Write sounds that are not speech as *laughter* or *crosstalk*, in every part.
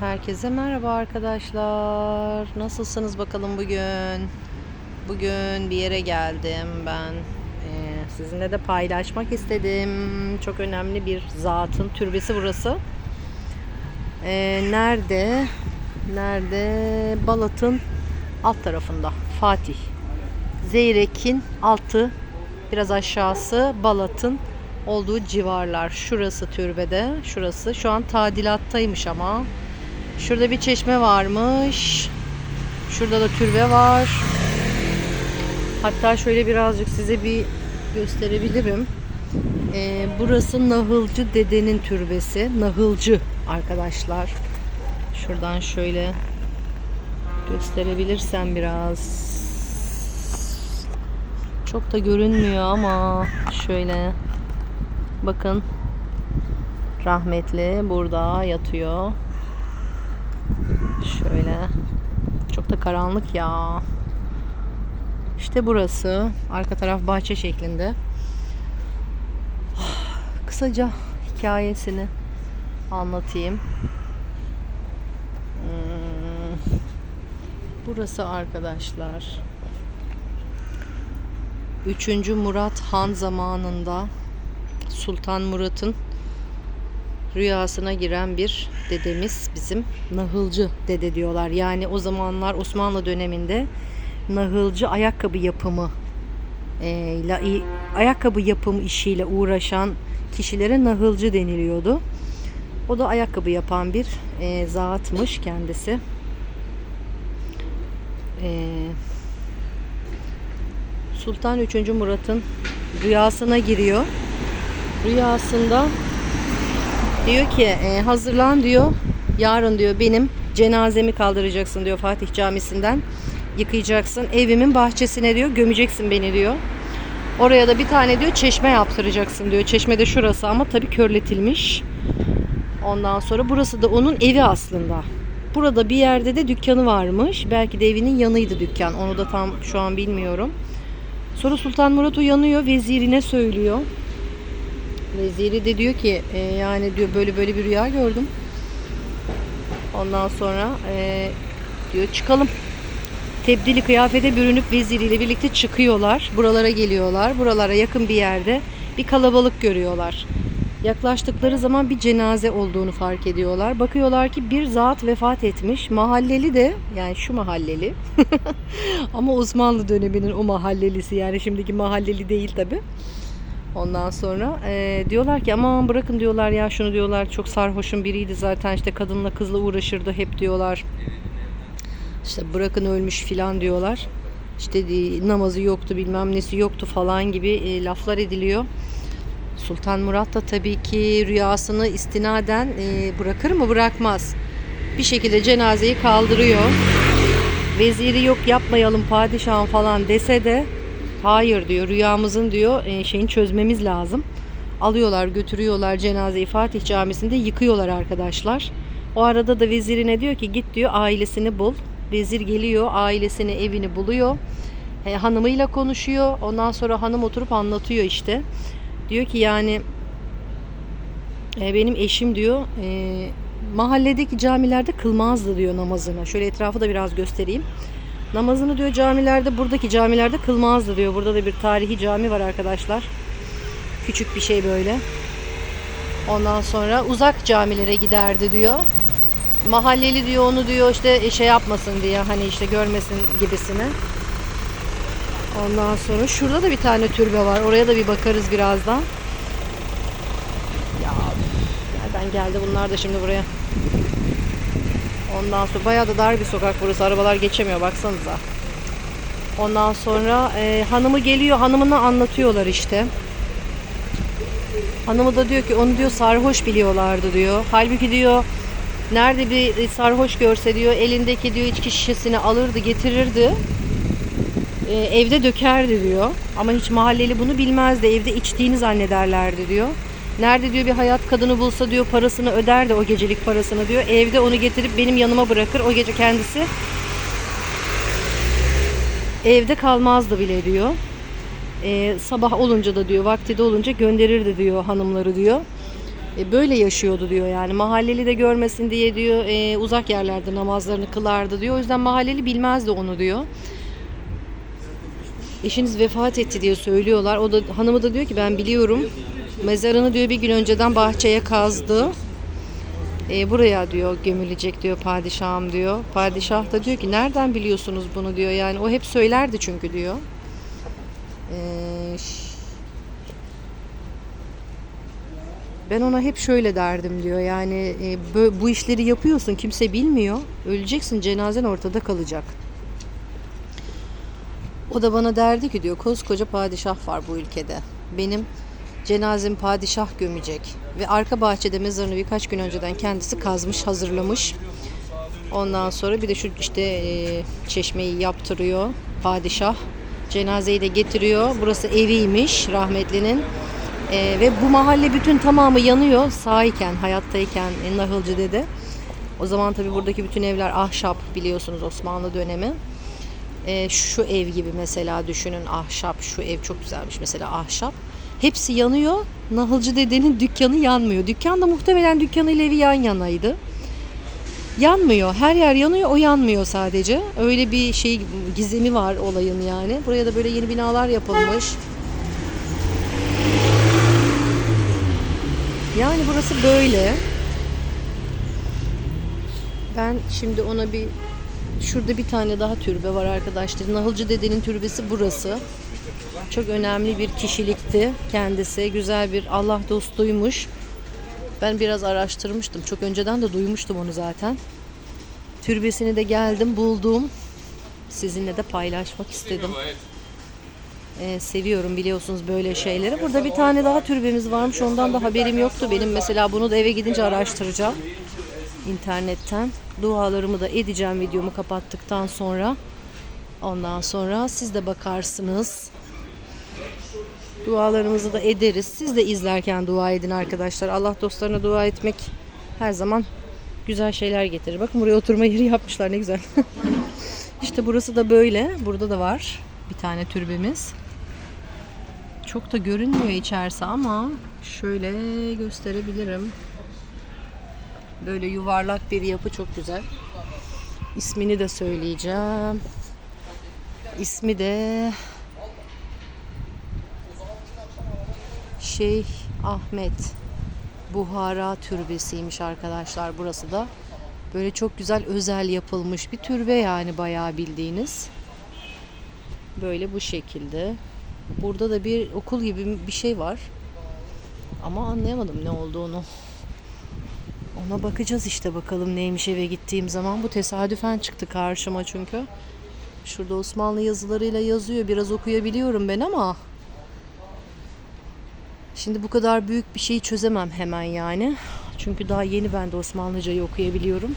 Herkese merhaba arkadaşlar. Nasılsınız bakalım bugün? Bugün bir yere geldim ben. Ee, sizinle de paylaşmak istedim. Çok önemli bir zatın türbesi burası. Ee, nerede? Nerede? Balat'ın alt tarafında. Fatih. Zeyrek'in altı biraz aşağısı Balat'ın olduğu civarlar. Şurası türbede. Şurası. Şu an tadilattaymış ama. Şurada bir çeşme varmış. Şurada da türbe var. Hatta şöyle birazcık size bir gösterebilirim. Ee, burası Nahılcı dedenin türbesi. Nahılcı arkadaşlar. Şuradan şöyle gösterebilirsem biraz. Çok da görünmüyor ama şöyle bakın rahmetli burada yatıyor. Şöyle. Çok da karanlık ya. İşte burası. Arka taraf bahçe şeklinde. Kısaca hikayesini anlatayım. Hmm. Burası arkadaşlar. 3. Murat Han zamanında Sultan Murat'ın rüyasına giren bir dedemiz bizim nahılcı dede diyorlar. Yani o zamanlar Osmanlı döneminde nahılcı ayakkabı yapımı e, la, ayakkabı yapım işiyle uğraşan kişilere nahılcı deniliyordu. O da ayakkabı yapan bir e, zatmış kendisi. E, Sultan 3. Murat'ın rüyasına giriyor. Rüyasında Diyor ki e, hazırlan diyor. Yarın diyor benim cenazemi kaldıracaksın diyor Fatih Camisi'nden. Yıkayacaksın. Evimin bahçesine diyor gömeceksin beni diyor. Oraya da bir tane diyor çeşme yaptıracaksın diyor. Çeşme de şurası ama tabii körletilmiş. Ondan sonra burası da onun evi aslında. Burada bir yerde de dükkanı varmış. Belki de evinin yanıydı dükkan. Onu da tam şu an bilmiyorum. Sonra Sultan Murat uyanıyor. Vezirine söylüyor. Veziri de diyor ki e, yani diyor böyle böyle bir rüya gördüm. Ondan sonra e, diyor çıkalım. Tebdili kıyafete bürünüp veziriyle birlikte çıkıyorlar. Buralara geliyorlar. Buralara yakın bir yerde bir kalabalık görüyorlar. Yaklaştıkları zaman bir cenaze olduğunu fark ediyorlar. Bakıyorlar ki bir zat vefat etmiş. Mahalleli de yani şu mahalleli *laughs* ama Osmanlı döneminin o mahallelisi yani şimdiki mahalleli değil tabi. Ondan sonra e, diyorlar ki aman bırakın diyorlar ya şunu diyorlar çok sarhoşun biriydi zaten işte kadınla kızla uğraşırdı hep diyorlar. İşte bırakın ölmüş filan diyorlar. İşte namazı yoktu bilmem nesi yoktu falan gibi e, laflar ediliyor. Sultan Murat da tabii ki rüyasını istinaden e, bırakır mı bırakmaz. Bir şekilde cenazeyi kaldırıyor. Veziri yok yapmayalım padişahım falan dese de Hayır diyor rüyamızın diyor e, şeyini çözmemiz lazım. Alıyorlar götürüyorlar cenazeyi Fatih Camisi'nde yıkıyorlar arkadaşlar. O arada da vezirine diyor ki git diyor ailesini bul. Vezir geliyor ailesini evini buluyor. E, hanımıyla konuşuyor. Ondan sonra hanım oturup anlatıyor işte. Diyor ki yani e, benim eşim diyor e, mahalledeki camilerde kılmazdı diyor namazını. Şöyle etrafı da biraz göstereyim. Namazını diyor camilerde buradaki camilerde kılmazdı diyor. Burada da bir tarihi cami var arkadaşlar. Küçük bir şey böyle. Ondan sonra uzak camilere giderdi diyor. Mahalleli diyor onu diyor işte şey yapmasın diye hani işte görmesin gibisine. Ondan sonra şurada da bir tane türbe var. Oraya da bir bakarız birazdan. Ya nereden geldi bunlar da şimdi buraya? Ondan sonra bayağı da dar bir sokak burası. Arabalar geçemiyor baksanıza. Ondan sonra e, hanımı geliyor. Hanımını anlatıyorlar işte. Hanımı da diyor ki onu diyor sarhoş biliyorlardı diyor. Halbuki diyor nerede bir sarhoş görse diyor elindeki diyor içki şişesini alırdı getirirdi. E, evde dökerdi diyor. Ama hiç mahalleli bunu bilmezdi. Evde içtiğini zannederlerdi diyor. Nerede diyor bir hayat kadını bulsa diyor parasını öder de o gecelik parasını diyor. Evde onu getirip benim yanıma bırakır. O gece kendisi evde kalmazdı bile diyor. Ee, sabah olunca da diyor vakti de olunca gönderirdi diyor hanımları diyor. E, böyle yaşıyordu diyor yani mahalleli de görmesin diye diyor e, uzak yerlerde namazlarını kılardı diyor. O yüzden mahalleli bilmezdi onu diyor. Eşiniz vefat etti diye söylüyorlar. O da hanımı da diyor ki ben biliyorum. Mezarını diyor bir gün önceden bahçeye kazdı. E, buraya diyor gömülecek diyor padişahım diyor. Padişah da diyor ki nereden biliyorsunuz bunu diyor. Yani o hep söylerdi çünkü diyor. E, ben ona hep şöyle derdim diyor. Yani e, bö- bu işleri yapıyorsun kimse bilmiyor. Öleceksin cenazen ortada kalacak. O da bana derdi ki diyor koskoca padişah var bu ülkede. Benim cenazemi padişah gömecek. Ve arka bahçede mezarını birkaç gün önceden kendisi kazmış, hazırlamış. Ondan sonra bir de şu işte e, çeşmeyi yaptırıyor padişah. Cenazeyi de getiriyor. Burası eviymiş rahmetlinin. E, ve bu mahalle bütün tamamı yanıyor sağyken, hayattayken e, Nahılcı dede. O zaman tabii buradaki bütün evler ahşap biliyorsunuz Osmanlı dönemi. E, şu ev gibi mesela düşünün ahşap şu ev çok güzelmiş mesela ahşap. Hepsi yanıyor. Nahılcı dedenin dükkanı yanmıyor. Dükkan da muhtemelen dükkanıyla evi yan yanaydı. Yanmıyor. Her yer yanıyor. O yanmıyor sadece. Öyle bir şey gizemi var olayın yani. Buraya da böyle yeni binalar yapılmış. Yani burası böyle. Ben şimdi ona bir şurada bir tane daha türbe var arkadaşlar. Nahılcı dedenin türbesi burası. Çok önemli bir kişilikti kendisi. Güzel bir Allah dostuymuş. Ben biraz araştırmıştım. Çok önceden de duymuştum onu zaten. Türbesini de geldim buldum. Sizinle de paylaşmak istedim. Ee, seviyorum biliyorsunuz böyle şeyleri. Burada bir tane daha türbemiz varmış. Ondan da haberim yoktu benim. Mesela bunu da eve gidince araştıracağım. internetten. Dualarımı da edeceğim videomu kapattıktan sonra. Ondan sonra siz de bakarsınız. Dualarımızı da ederiz. Siz de izlerken dua edin arkadaşlar. Allah dostlarına dua etmek her zaman güzel şeyler getirir. Bakın buraya oturma yeri yapmışlar ne güzel. *laughs* işte burası da böyle. Burada da var bir tane türbemiz. Çok da görünmüyor içerisi ama şöyle gösterebilirim. Böyle yuvarlak bir yapı çok güzel. İsmini de söyleyeceğim. İsmi de Şeyh Ahmet Buhara Türbesi'ymiş arkadaşlar burası da. Böyle çok güzel özel yapılmış bir türbe yani bayağı bildiğiniz. Böyle bu şekilde. Burada da bir okul gibi bir şey var. Ama anlayamadım ne olduğunu. Ona bakacağız işte bakalım neymiş eve gittiğim zaman. Bu tesadüfen çıktı karşıma çünkü. Şurada Osmanlı yazılarıyla yazıyor. Biraz okuyabiliyorum ben ama Şimdi bu kadar büyük bir şeyi çözemem hemen yani. Çünkü daha yeni ben de Osmanlıcayı okuyabiliyorum.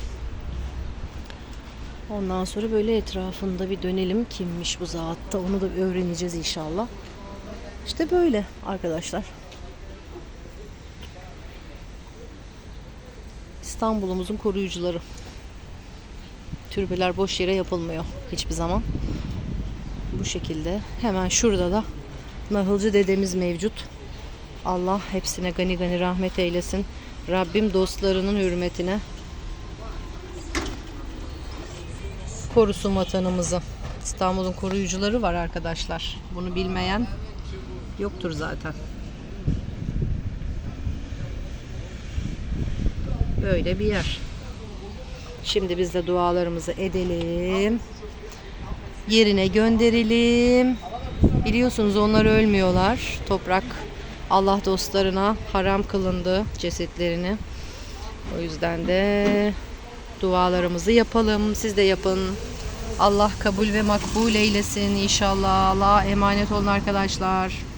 Ondan sonra böyle etrafında bir dönelim. Kimmiş bu zatta onu da öğreneceğiz inşallah. İşte böyle arkadaşlar. İstanbul'umuzun koruyucuları. Türbeler boş yere yapılmıyor hiçbir zaman. Bu şekilde. Hemen şurada da Nahılcı dedemiz mevcut. Allah hepsine gani gani rahmet eylesin. Rabbim dostlarının hürmetine korusun vatanımızı. İstanbul'un koruyucuları var arkadaşlar. Bunu bilmeyen yoktur zaten. Böyle bir yer. Şimdi biz de dualarımızı edelim. Yerine gönderelim. Biliyorsunuz onlar ölmüyorlar. Toprak Allah dostlarına haram kılındı cesetlerini. O yüzden de dualarımızı yapalım. Siz de yapın. Allah kabul ve makbul eylesin inşallah. Allah'a emanet olun arkadaşlar.